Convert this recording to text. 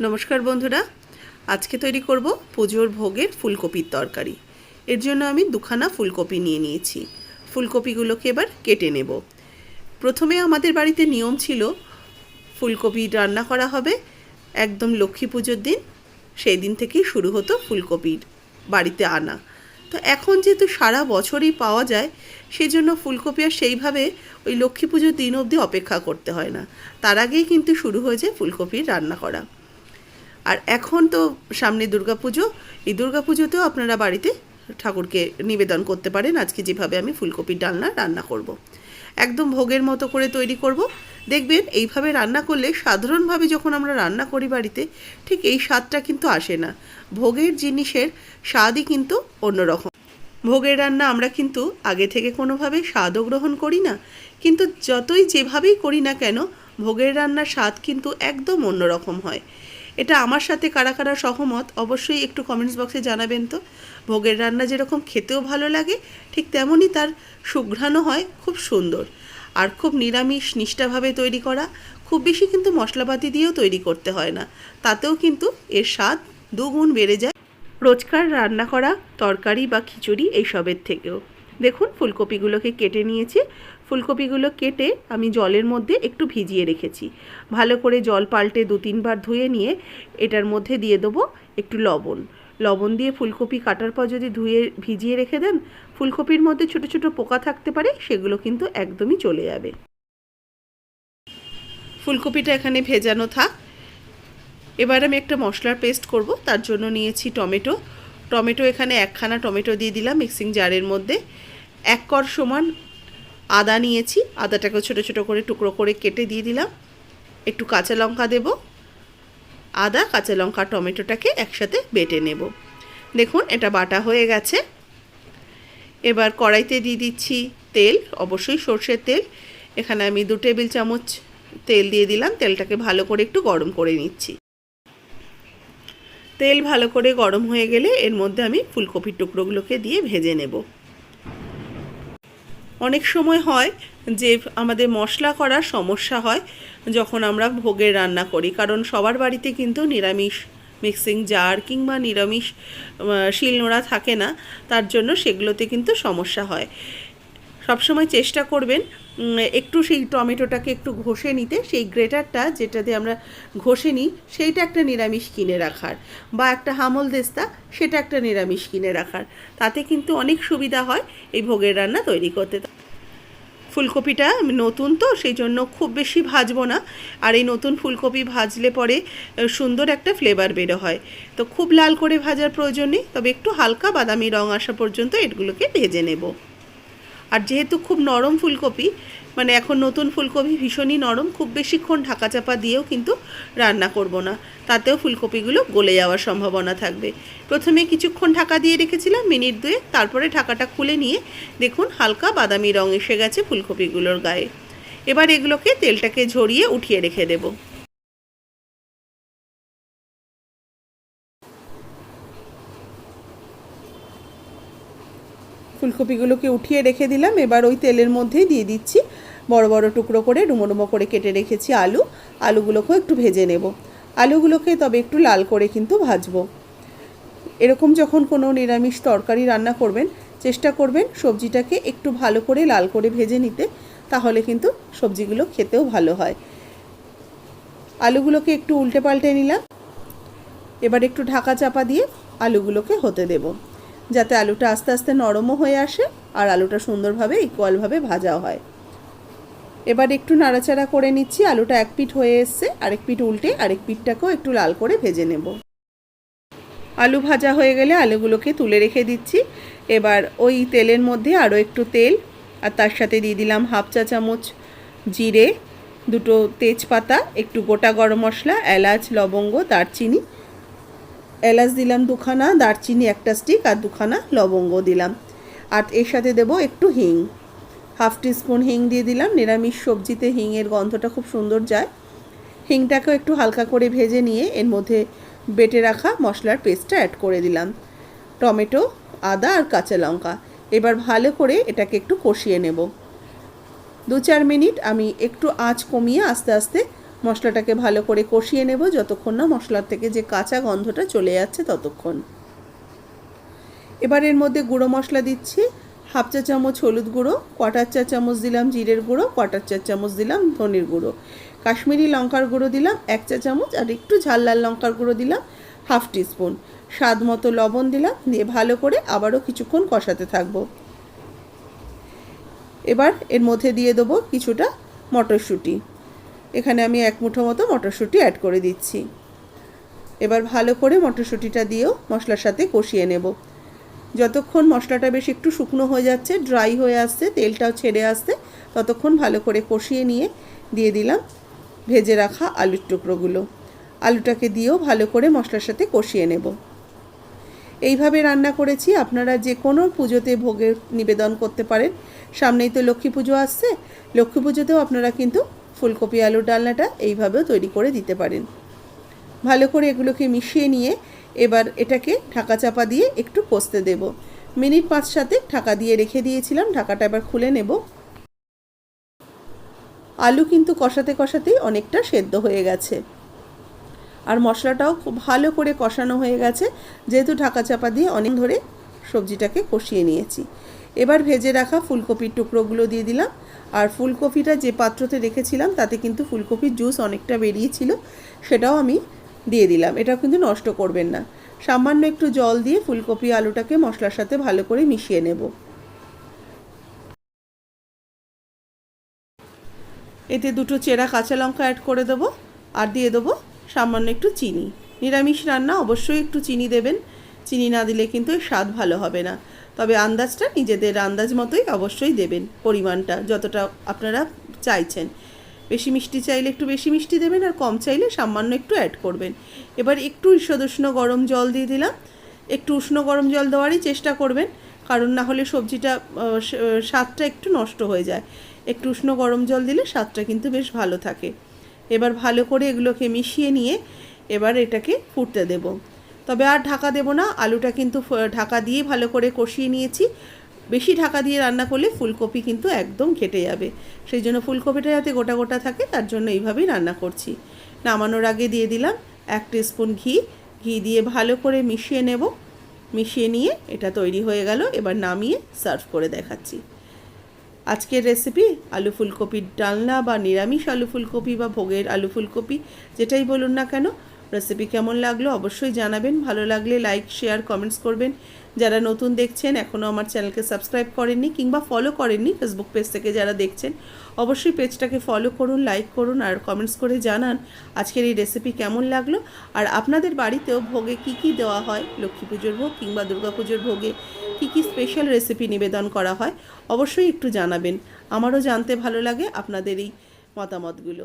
নমস্কার বন্ধুরা। আজকে তৈরি করব পুজোর ভোগের ফুলকপির তরকারি। এর জন্য আমি দুখানা ফুলকপি নিয়ে নিয়েছি। ফুলকপিগুলোকে এবার কেটে নেব। প্রথমে আমাদের বাড়িতে নিয়ম ছিল, ফুলকপি রান্না করা হবে। একদম লক্ষ্মী পুজোর দিন, সেই দিন থেকেই শুরু হতো ফুলকপির বাড়িতে আনা। তো এখন যেহেতু সারা বছরই পাওয়া যায় সেই জন্য ফুলকপি আর সেইভাবে ওই লক্ষ্মী পুজোর দিন অবধি অপেক্ষা করতে হয় না। তার আগেই কিন্তু শুরু হয়ে যায় ফুলকপির রান্না করা। আর এখন তো সামনে দুর্গাপুজো, এই দুর্গাপুজোতেও আপনারা বাড়িতে ঠাকুরকে নিবেদন করতে পারেন। আজকে যেভাবে আমি ফুলকপির ডালনা রান্না করব। একদম ভোগের মতো করে তৈরি করব। দেখবেন এইভাবে রান্না করলে সাধারণভাবে যখন আমরা রান্না করি বাড়িতে, ঠিক এই স্বাদটা কিন্তু আসে না। ভোগের জিনিসের স্বাদই কিন্তু অন্যরকম। ভোগের রান্না আমরা কিন্তু আগে থেকে কোনোভাবে স্বাদও গ্রহণ করি না। কিন্তু যতই যেভাবেই করি না কেন, ভোগের রান্নার স্বাদ কিন্তু একদম অন্যরকম হয়। এটা আমার সাথে কারা কারা সহমত, অবশ্যই একটু কমেন্টস বক্সে জানাবেন তো। ভোগের রান্না যেরকম খেতেও ভালো লাগে, ঠিক তেমনই তার সুঘ্রাণও হয়, খুব সুন্দর। আর খুব নিরামিষ, নিষ্ঠাভাবে তৈরি করা, খুব বেশি কিন্তু মশলাপাতি দিয়েও তৈরি করতে হয় না। তাতেও কিন্তু এর স্বাদ দুগুণ বেড়ে যায়। রোজকার রান্না করা, তরকারি বা খিচুড়ি এইসবের থেকেও। দেখুন, ফুলকপিগুলোকে কেটে নিয়েছি ফুলকপিগুলো কেটে আমি জলের মধ্যে একটু ভিজিয়ে রেখেছি। ভালো করে জল পাল্টে দু তিনবার ধুয়ে নিয়ে এটার মধ্যে দিয়ে দেবো একটু লবণ। লবণ দিয়ে ফুলকপি কাটার পর যদি ধুয়ে ভিজিয়ে রেখে দেন, ফুলকপির মধ্যে ছোট ছোট পোকা থাকতে পারে, সেগুলো কিন্তু একদমই চলে যাবে। ফুলকপিটা এখানে ভেজানো থাক। এবার আমি একটা মশলার পেস্ট করব, তার জন্য নিয়েছি টমেটো। টমেটো এখানে একখানা টমেটো দিয়ে দিলাম মিক্সিং জারের মধ্যে। এক কর সমান আদা নিয়েছি, আদাটাকে ছোট ছোট করে টুকরো করে কেটে দিয়ে দিলাম। একটু কাঁচা লঙ্কা দেব। আদা, কাঁচা লঙ্কা, টমেটোটাকে একসাথে বেটে নেব। দেখুন, এটা বাটা হয়ে গেছে। এবার কড়াইতে দিয়ে দিচ্ছি তেল, অবশ্যই সর্ষের তেল। এখানে আমি দু টেবিল চামচ তেল দিয়ে দিলাম। তেলটাকে ভালো করে একটু গরম করে নিচ্ছি। তেল ভালো করে গরম হয়ে গেলে এর মধ্যে আমি ফুলকপির টুকরোগুলোকে দিয়ে ভেজে নেব। অনেক সময় হয় যে আমাদের মশলা করার সমস্যা হয় যখন আমরা ভোগের রান্না করি। কারণ সবার বাড়িতে কিন্তু নিরামিষ মিক্সিং জার কিংবা নিরামিষ শিলনোড়া থাকে না, তার জন্য সেগুলোতে কিন্তু সমস্যা হয়। সবসময় চেষ্টা করবেন একটু সেই টমেটোটাকে একটু ঘষে নিতে, সেই গ্রেটারটা যেটা দিয়ে আমরা ঘষে নিই, সেইটা একটা নিরামিষ কিনে রাখার। বা একটা হামল দেস্তা, সেটা একটা নিরামিষ কিনে রাখার। তাতে কিন্তু অনেক সুবিধা হয় এই ভোগের রান্না তৈরি করতে। ফুলকপিটা নতুন তো, সেই জন্য খুব বেশি ভাজবো না। আর এই নতুন ফুলকপি ভাজলে পরে সুন্দর একটা ফ্লেভার বেরো হয়। তো খুব লাল করে ভাজার প্রয়োজন নেই, তবে একটু হালকা বাদামি রং আসা পর্যন্ত এগুলোকে ভেজে নেব। আর যেহেতু খুব নরম ফুলকপি মানে এখন নতুন ফুলকপি ভীষণই নরম, খুব বেশিক্ষণ ঢাকা চাপা দিয়েও কিন্তু রান্না করব না। তাতেও ফুলকপিগুলো গলে যাওয়ার সম্ভাবনা থাকবে। প্রথমে কিছুক্ষণ ঢাকা দিয়ে রেখেছিলাম, মিনিট দুয়ে তারপরে ঢাকাটা খুলে নিয়ে দেখুন হালকা বাদামি রং এসে গেছে ফুলকপিগুলোর গায়ে। এবার এগুলোকে তেলটাকে ঝরিয়ে উঠিয়ে রেখে দেবো। ফুলকপিগুলোকে উঠিয়ে রেখে দিলাম। এবার ওই তেলের মধ্যেই দিয়ে দিচ্ছি। বড় বড় টুকরো করে ডুমো ডুমো করে কেটে রেখেছি আলু। আলুগুলোকেও একটু ভেজে নেব। আলুগুলোকে তবে একটু লাল করে কিন্তু ভাজবো। এরকম যখন কোনো নিরামিষ তরকারি রান্না করবেন, চেষ্টা করবেন সবজিটাকে একটু ভালো করে লাল করে ভেজে নিতে, তাহলে কিন্তু সবজিগুলো খেতেও ভালো হয়। আলুগুলোকে একটু উল্টে পাল্টে নিলাম। এবার একটু ঢাকা চাপা দিয়ে আলুগুলোকে হতে দেবো। যাতে আলুটা আস্তে আস্তে নরমও হয়ে আসে আর আলুটা সুন্দরভাবে ইকুয়ালভাবে ভাজা হয়। এবার একটু নাড়াচাড়া করে নিচ্ছি, আলুটা এক পিঠ হয়ে এসছে, আরেক পিঠ উল্টে, আরেক পিঠটাকেও একটু লাল করে ভেজে নেব। আলু ভাজা হয়ে গেলে আলুগুলোকে তুলে রেখে দিচ্ছি। এবার ওই তেলের মধ্যে আরও একটু তেল, আর তার সাথে দিয়ে দিলাম হাফ চা চামচ জিরে, দুটো তেজপাতা, একটু গোটা গরম মশলা, এলাচ, লবঙ্গ, দারচিনি এলাচ দিলাম দুখানা, দারচিনি একটা স্টিক আর দুখানা লবঙ্গ দিলাম। আর এর সাথে দেব একটু হিং। হাফ টিস্পুন হিং দিয়ে দিলাম, নিরামিষ সবজিতে হিংয়ের গন্ধটা খুব সুন্দর যায়। হিংটাকেও একটু হালকা করে ভেজে নিয়ে এর মধ্যে বেটে রাখা মশলার পেস্টটা অ্যাড করে দিলাম। টমেটো, আদা আর কাঁচা লঙ্কা। এবার ভালো করে এটাকে একটু কষিয়ে নেব। দু চার মিনিট আমি একটু আঁচ কমিয়ে আস্তে আস্তে মশলাটাকে ভালো করে কষিয়ে নেব, যতক্ষণ না মশলার থেকে যে কাঁচা গন্ধটা চলে যাচ্ছে ততক্ষণ। এবার এর মধ্যে গুঁড়ো মশলা দিচ্ছি, হাফ চা চামচ হলুদ গুঁড়ো, কোয়াটার চা চামচ দিলাম জিরের গুঁড়ো কটার চা চামচ দিলাম ধনের গুঁড়ো। কাশ্মীরি লঙ্কার গুঁড়ো দিলাম এক চা চামচ, আর একটু ঝাল লাল লঙ্কার গুঁড়ো দিলাম হাফ টিস্পুন। স্বাদ মতো লবণ দিলাম, দিয়ে ভালো করে আবারও কিছুক্ষণ কষাতে থাকব। এবার এর মধ্যে দিয়ে দেবো কিছুটা মটরশুঁটি। এখানে আমি এক মুঠো মতো মটরশুঁটি অ্যাড করে দিচ্ছি। এবার ভালো করে মটরশুঁটিটা দিয়েও মশলার সাথে কষিয়ে নেব। যতক্ষণ মশলাটা বেশ একটু শুকনো হয়ে যাচ্ছে ড্রাই হয়ে আসছে, তেলটাও ছেড়ে আসছে, ততক্ষণ ভালো করে কষিয়ে নিয়ে দিয়ে দিলাম ভেজে রাখা আলুর টুকরোগুলো। আলুটাকে দিয়েও ভালো করে মশলার সাথে কষিয়ে নেব। এইভাবে রান্না করেছি, আপনারা যে কোনো পুজোতে ভোগের নিবেদন করতে পারেন। সামনেই তো লক্ষ্মী পুজো আসছে। লক্ষ্মী পুজোতেও আপনারা কিন্তু ফুলকপি আলুর ডালনাটা এইভাবেও তৈরি করে দিতে পারেন। ভালো করে এগুলোকে মিশিয়ে নিয়ে এবার এটাকে ঢাকা চাপা দিয়ে একটু কষতে দেব। মিনিট পাঁচ সাথে ঢাকা দিয়ে রেখে দিয়েছিলাম, ঢাকাটা এবার খুলে নেব। আলু কিন্তু কষাতে কষাতেই অনেকটা সেদ্ধ হয়ে গেছে। আর মশলাটাও খুব ভালো করে কষানো হয়ে গেছে। যেহেতু ঢাকা চাপা দিয়ে অনেক ধরে সবজিটাকে কষিয়ে নিয়েছি। এবার ভেজে রাখা ফুলকপির টুকরোগুলো দিয়ে দিলাম। আর ফুলকপিটা যে পাত্রতে রেখেছিলাম, তাতে কিন্তু ফুলকপির জুস অনেকটা বেরিয়েছিল সেটাও আমি দিয়ে দিলাম। এটা কিন্তু নষ্ট করবেন না। সামান্য একটু জল দিয়ে ফুলকপি আলুটাকে মশলার সাথে ভালো করে মিশিয়ে নেব। এতে দুটো চেরা কাঁচা লঙ্কা অ্যাড করে দেবো আর দিয়ে দেবো সামান্য একটু চিনি। নিরামিষ রান্না অবশ্যই একটু চিনি দেবেন। চিনি না দিলে কিন্তু স্বাদ ভালো হবে না। তবে আন্দাজটা নিজেদের আন্দাজ মতোই অবশ্যই দেবেন পরিমাণটা যতটা আপনারা চাইছেন। বেশি মিষ্টি চাইলে একটু বেশি মিষ্টি দেবেন আর কম চাইলে সামান্য একটু অ্যাড করবেন। এবার একটু ঈষদ উষ্ণ গরম জল দিয়ে দিলাম। একটু উষ্ণ গরম জল দেওয়ারই চেষ্টা করবেন, কারণ না হলে সবজিটা স্বাদটা একটু নষ্ট হয়ে যায়। একটু উষ্ণ গরম জল দিলে স্বাদটা কিন্তু বেশ ভালো থাকে। এবার ভালো করে এগুলোকে মিশিয়ে নিয়ে এবার এটাকে ফুটতে দেব। তবে আর ঢাকা দেব না। আলুটা কিন্তু ঢাকা দিয়ে ভালো করে কষিয়ে নিয়েছি। বেশি ঢাকা দিয়ে রান্না করলে ফুলকপি কিন্তু একদম ঘেটে যাবে। সেই জন্য ফুলকপিটা যাতে গোটা গোটা থাকে, তার জন্য এইভাবেই রান্না করছি। নামানোর আগে দিয়ে দিলাম এক স্পুন ঘি। ঘি দিয়ে ভালো করে মিশিয়ে নেব। মিশিয়ে নিয়ে এটা তৈরি হয়ে গেল। এবার নামিয়ে সার্ভ করে দেখাচ্ছি। আজকের রেসিপি আলু ফুলকপির ডালনা বা নিরামিষ আলু ফুলকপি বা ভোগের আলু ফুলকপি, যেটাই বলুন না কেন রেসিপি কেমন লাগল অবশ্যই জানাবেন। ভালো লাগলে লাইক শেয়ার কমেন্টস করবেন। যারা নতুন দেখছেন এখনও আমার চ্যানেলকে সাবস্ক্রাইব করেননি কিংবা ফলো করেননি ফেসবুক পেজ থেকে যারা দেখছেন, অবশ্যই পেজটাকে ফলো করুন লাইক করুন আর কমেন্টস করে জানান আজকের এই রেসিপি কেমন লাগল। আর আপনাদের বাড়িতেও ভোগে কি কি দেওয়া হয়? লক্ষ্মী পুজোর ভোগ কিংবা পুজোর ভোগে কী কী স্পেশাল রেসিপি নিবেদন করা হয়? অবশ্যই একটু জানাবেন। আমারও জানতে ভালো লাগে আপনাদের এই মতামতগুলো।